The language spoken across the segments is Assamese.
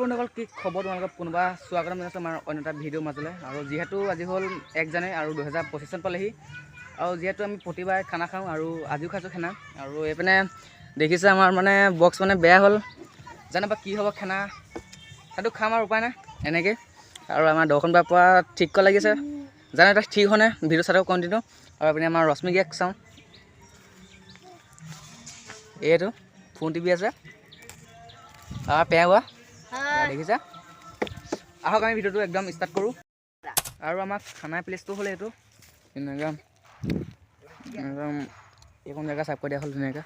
বন্ধুসকল কি খবৰ তোমালোকক কোনোবা স্বাগতম জনাইছোঁ আমাৰ অন্য এটা ভিডিঅ'ৰ মাজলৈ? আৰু যিহেতু আজি হ'ল এক জানুৱাৰী আৰু দুহেজাৰ পঁচিছ চন পালেহি আৰু যিহেতু আমি প্ৰতিবাৰে খানা খাওঁ আৰু আজিও খাইছোঁ খানা আৰু এইপিনে দেখিছে আমাৰ মানে বক্স মানে বেয়া হ'ল। জানো বা কি হ'ব খানা সেইটো খাম আৰু উপায় নাই এনেকৈ আৰু আমাৰ দৰ্শন বাৰ পৰা ঠিক কৰা লাগিছে। জানো এটা ঠিক হোৱা নাই ভিডিঅ' চাই কণ্টিনিউ আৰু এইপিনে আমাৰ ৰশ্মি গেক চাওঁ। এইটো ফোন টিভি আছে। আৰু পেয়া হোৱা। দেখিছা? আহক আমি ভিডিঅ'টো একদম ষ্টাৰ্ট কৰোঁ। আৰু আমাক খানা প্লেচটো হ'লে এইটো। ধুনীয়াকৈ একদম এইকণ জেগা চাফ কৰি দিয়া হ'ল ধুনীয়াকৈ।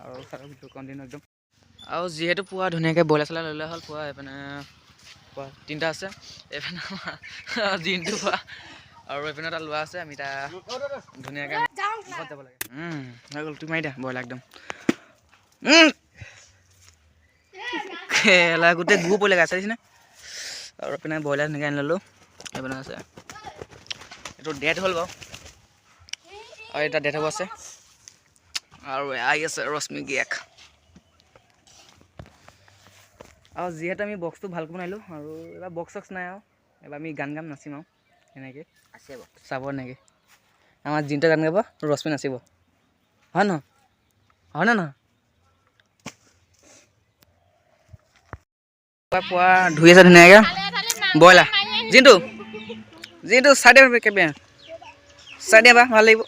আৰু কণ্টিনিউ একদম। আৰু যিহেতু পুৱা ধুনীয়াকৈ ব্ৰইলাৰ চইলাৰ লৈ হ'ল পুৱা এইপিনে পুৱা তিনিটা আছে। এইপিনে আমাৰ দিনটো পুৱা। আৰু এইপিনে এটা লোৱা আছে আমি এতিয়া ধুনীয়াকৈ যাব লাগে। হৈ গ'ল তুমি মাৰি দিয়া ব্ৰইলাৰ একদম। খেলা গোটেই গু পৰিলে গাছ আহিছেনে আৰু এইপিনে ব্ৰইলাৰ ধুনীয়াকৈ আনি ল'লোঁ এইপিনে আছে। এইটো ডেট হ'ল বাৰু। আৰু এটা ডেট হ'ব আছে। আৰু আহি আছে ৰশ্মি গিয়েক। আৰু যিহেতু আমি বক্সটো ভালকৈ বনালোঁ আৰু এইবাৰ বক্স চক্স নাই আৰু। এইবাৰ আমি গান গাম নাচিম আৰু এনেকৈ। আছে চাব এনেকৈ। আমাৰ জিনটো গান গাব ৰশ্মি নাচিব। হয় নহয়? হয় নে নহয়? পুৱা ধুই আছে ধুনীয়াকৈ। ব্ৰইলাৰ। জিনটো জিনটো চাই দিয়া কেবে চাই দিয়া বা ভাল লাগিব।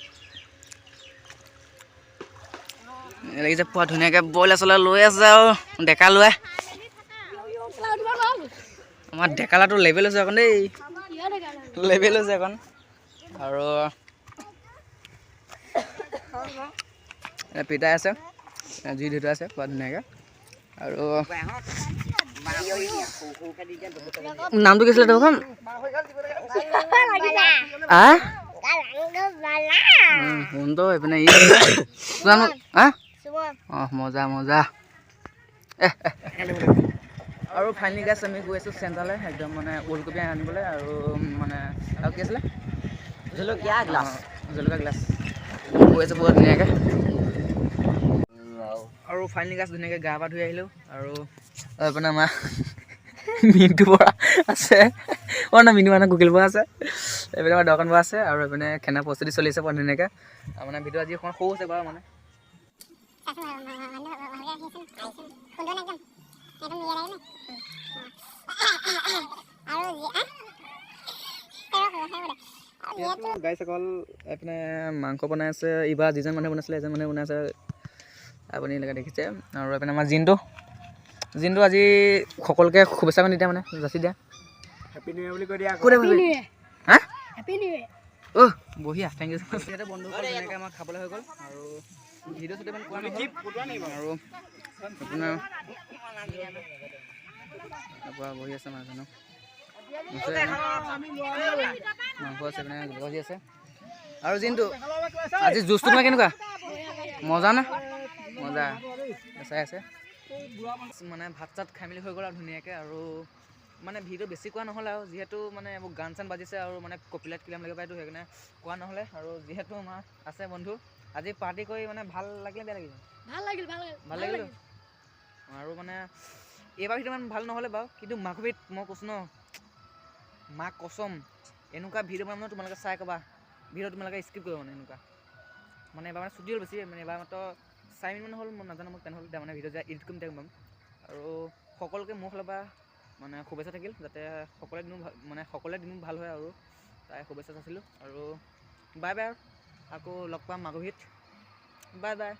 লাগিছে পুৱা ধুনীয়াকৈ ব্ৰইলাৰ চইলাৰ লৈ আছে আৰু ডেকা লৈ আমাৰ ডেকালাটো লেভেল হৈছে অকণ দেই। লেভেল হৈছে অকণ। আৰু পিতাই আছে জুই থোৱা আছে পুৱা ধুনীয়াকৈ। আৰু নামটো কি আছিলে দেখোন আ? শুনতো এইপিনে অঁ মজা মজা। আৰু ফাইনেলি গাছ আমি গৈ আছোঁ চেণ্টাৰলৈ একদম মানে ওলকবি আনিবলৈ আৰু মানে আৰু কি আছিলে? জলকীয়া গ্লাছ। জলকীয়া গ্লাছ। গৈ আছোঁ বহুত ধুনীয়াকৈ। আৰু ফাইনেলি গাছ ধুনীয়াকৈ গা পা ধুই আহিলোঁ আৰু এইপিনে আমাৰ মিণ্টু বৰা আছে অঁ নহয় মিণ্টু মানে কুকিল বৰা আছে এইপিনে আমাৰ দোকান বৰা আছে আৰু এইপিনে খানা প্ৰস্তুতি চলি আছে বৰ ধুনীয়াকৈ আৰু মানে ভিডিঅ' আজি অকণমান সৰু আছে বাৰু মানে গাই চাকল এইপিনে মাংস বনাই আছে এইবাৰ যিজন মানুহে বনাইছিলে এজন মানুহে বনাই আছে আপুনি এনেকৈ দেখিছে। আৰু এইপিনে আমাৰ জিনটো জিনটো আজি সকলোকে শুভেচ্ছা দি দিয়া মানে যাচি দিয়া। হেপী নিউ ইয়েৰ বুলি কৈ দিয়া কোনে হা? হেপী নিউ ইয়েৰ অ' বঢ়িয়া থেংক ইউ যিহেতু বন্ধুসকল ধুনীয়াকৈ আমাৰ খাবলৈ হৈ গ'ল। আৰু ভিডিঅ' চিডিঅ' ইমান কোৱা নহ'ল। আৰু আপোনাৰ তাৰপৰা বহি আছে মানুহজনো। মাংস আছে। ভাজি আছে আৰু জিনটো আজি জুচটো তোমাৰ কেনেকুৱা? মজা নে? মজা। চাই আছে। মানে ভাত চাত খাই মেলি হৈ গ'ল আৰু ধুনীয়াকৈ আৰু মানে ভিডিঅ' বেছি কোৱা নহ'লে আৰু যিহেতু মানে এইবোৰ গান চান বাজিছে আৰু মানে কপিলাইট কিলাম লাগিব পাইতো সেইকাৰণে কোৱা নহ'লে। আৰু যিহেতু আমাৰ আছে বন্ধু আজি পাৰ্টি কৰি মানে ভাল লাগিলে বেয়া লাগিলে? ভাল লাগিল ভাল লাগিল ভাল লাগিলে? আৰু মানে এইবাৰ ভিডিঅ' ইমান ভাল নহ'লে বাৰু কিন্তু মাঘবিধ মই কৈছোঁ ন মাক কচম এনেকুৱা ভিডিঅ' বনাম ন তোমালোকে চাই ক'বা। ভিডিঅ' তোমালোকে স্কিপ কৰিব মানে এনেকুৱা। মানে এবাৰ মানে ছুটি হ'ল বেছি মানে এবাৰ মাত্ৰ চাৰি মিনিটমান হ'ল মই নাজানো মোক তেনেহ'লে মানে ভিডিঅ' যে এডিট কৰিম তেওঁ পাম। আৰু সকলোকে মোৰ ফালৰ পৰা মানে শুভেচ্ছা থাকিল যাতে সকলোৰে দিনো ভাল মানে সকলোৰে দিনো ভাল হয় আৰু তাই শুভেচ্ছা চাইছিলোঁ। আৰু বাই বাই আৰু আকৌ লগ পাম মাঘবিধ বাই বাই